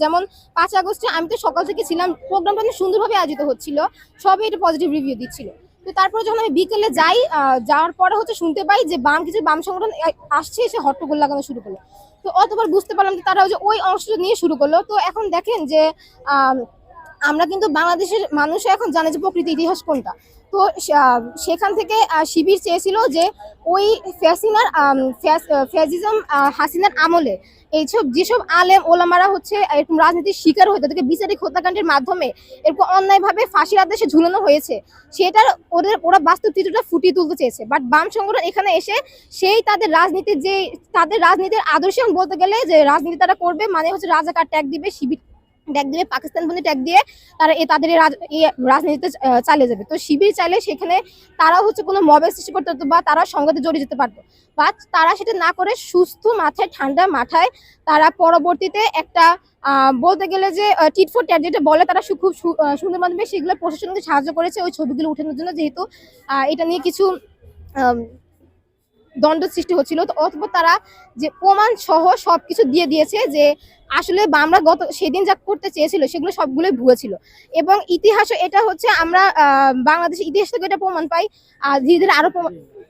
যেমন পাঁচ আগস্টে আমি তো সকাল থেকে ছিলাম প্রোগ্রামটা অনেক সুন্দরভাবে আয়োজিত হচ্ছিল, সবই এটা পজিটিভ রিভিউ দিচ্ছিল। তো তারপরে যখন আমি বিকেলে যাই যাওয়ার পরে হচ্ছে শুনতে পাই যে বাম কিছু বাম সংগঠন আসছে, এসে হট্টগোল লাগানো শুরু করল। তো অতবার বুঝতে পারলাম যে তারা ওই অংশটা নিয়ে শুরু করল। তো এখন দেখেন যে আমরা কিন্তু বাংলাদেশের মানুষ এখন জানে যে প্রকৃতি ইতিহাস কোনটা। তো সেখান থেকে শিবির চেয়েছিল যে ওই ফ্যাসিনার ফ্যাসিজম হাসিনার আমলে এইসব যেসব আলেম, ওলামারা হচ্ছে এরকম রাজনীতির শিকার হয়ে তাদেরকে বিচারিক হত্যাকাণ্ডের মাধ্যমে এরকম অন্যায়ভাবে ফাঁসির আদেশে ঝুলানো হয়েছে, সেটার ওদের, ওরা বাস্তব চিত্রটা ফুটিয়ে তুলতে চেয়েছে। বাট বাম সংগঠন এখানে এসে সেই তাদের রাজনীতির যে, তাদের রাজনীতির আদর্শ বলতে গেলে যে রাজনীতি তারা করবে মানে হচ্ছে রাজাকার ট্যাগ দিবে, শিবির ট্যাগ দিবে পাকিস্তান বন্ধু ট্যাগ দিয়ে তারা এ তাদের রাজনীতিতে চালিয়ে যাবে। তো শিবির চাইলে সেখানে তারা হচ্ছে কোনো মবের সৃষ্টি করতে পারতো বা তারা সংঘাতে জড়িয়ে যেতে পারতো। বা তারা সেটা না করে সুস্থ, মাথায় ঠান্ডা, মাথায় তারা পরবর্তীতে একটা বলতে গেলে যে টিট ফর ট্যাট যেটা বলে, তারা খুব সুন্দর মাধ্যমে সেগুলো প্রশাসনকে সাহায্য করেছে ওই ছবিগুলো উঠানোর জন্য। যেহেতু এটা নিয়ে কিছু দ্বন্দ্ব সৃষ্টি হচ্ছিল। অথবা তারা যে প্রমাণ সহ সবকিছু দিয়ে দিয়েছে যে আসলে আমরা গত সেদিন যা করতে চেয়েছিল সেগুলো সবগুলোই ভুয়া ছিল। এবং ইতিহাসে এটা হচ্ছে আমরা বাংলাদেশের ইতিহাস থেকে এটা প্রমাণ পাই। আর ধীরে ধীরে আরও প্রমাণ-